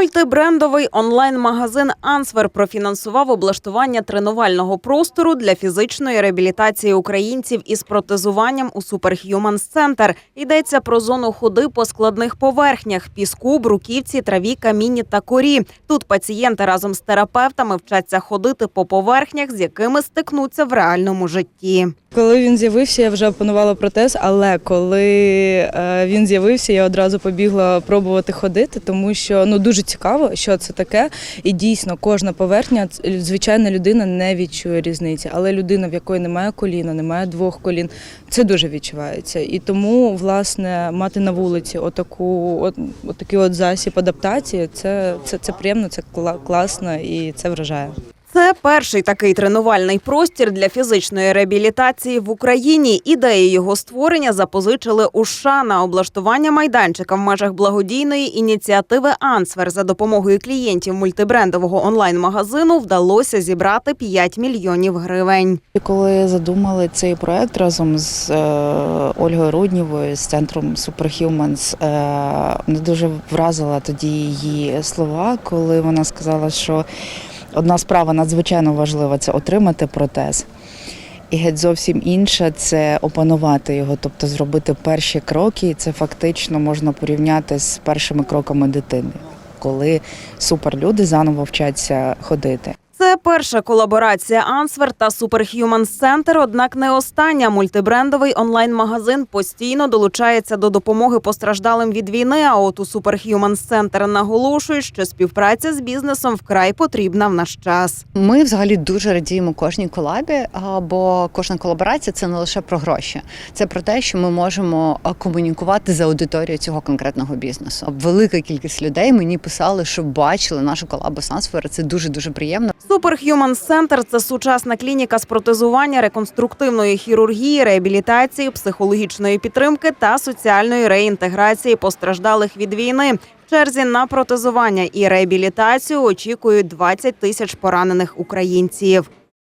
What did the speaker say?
Мультибрендовий онлайн-магазин Ансвер профінансував облаштування тренувального простору для фізичної реабілітації українців із протезуванням у Superhumans Center. Йдеться про зону ходи по складних поверхнях: піску, бруківці, траві, камінні та корі. Тут пацієнти разом з терапевтами вчаться ходити по поверхнях, з якими стикнуться в реальному житті. Коли він з'явився, я вже опанувала протез, але коли е, він з'явився, я одразу побігла пробувати ходити, тому що ну дуже цікаво, що це таке. І дійсно кожна поверхня, звичайна людина не відчує різниці. Але людина, в якої немає коліна, немає двох колін, це дуже відчувається. І тому, власне, мати на вулиці отаку, от, отакий от засіб адаптації, це, це, це приємно, це кла- класно і це вражає. Це перший такий тренувальний простір для фізичної реабілітації в Україні. Ідеї його створення запозичили у США на облаштування майданчика в межах благодійної ініціативи Ансвер за допомогою клієнтів мультибрендового онлайн-магазину вдалося зібрати 5 мільйонів гривень. Коли задумали цей проект разом з е, Ольгою Руднєвою з центром Superhumans, е, мене дуже вразила тоді її слова, коли вона сказала, що одна справа надзвичайно важлива це отримати протез. І геть зовсім інше це опанувати його, тобто зробити перші кроки. І це фактично можна порівняти з першими кроками дитини, коли суперлюди заново вчаться ходити. Це перша колаборація Ансвер та Superhumans Center, однак не остання. Мультибрендовий онлайн-магазин постійно долучається до допомоги постраждалим від війни. А от у Superhumans Center наголошують, що співпраця з бізнесом вкрай потрібна в наш час. Ми взагалі дуже радіємо кожній колабі, бо кожна колаборація це не лише про гроші, це про те, що ми можемо комунікувати за аудиторією цього конкретного бізнесу. Велика кількість людей мені писали, що бачили нашу колабу з Ансфера. Це дуже дуже приємно. Superhumans Center – це сучасна клініка з протезування, реконструктивної хірургії, реабілітації, психологічної підтримки та соціальної реінтеграції постраждалих від війни. В черзі на протезування і реабілітацію очікують 20 тисяч поранених українців.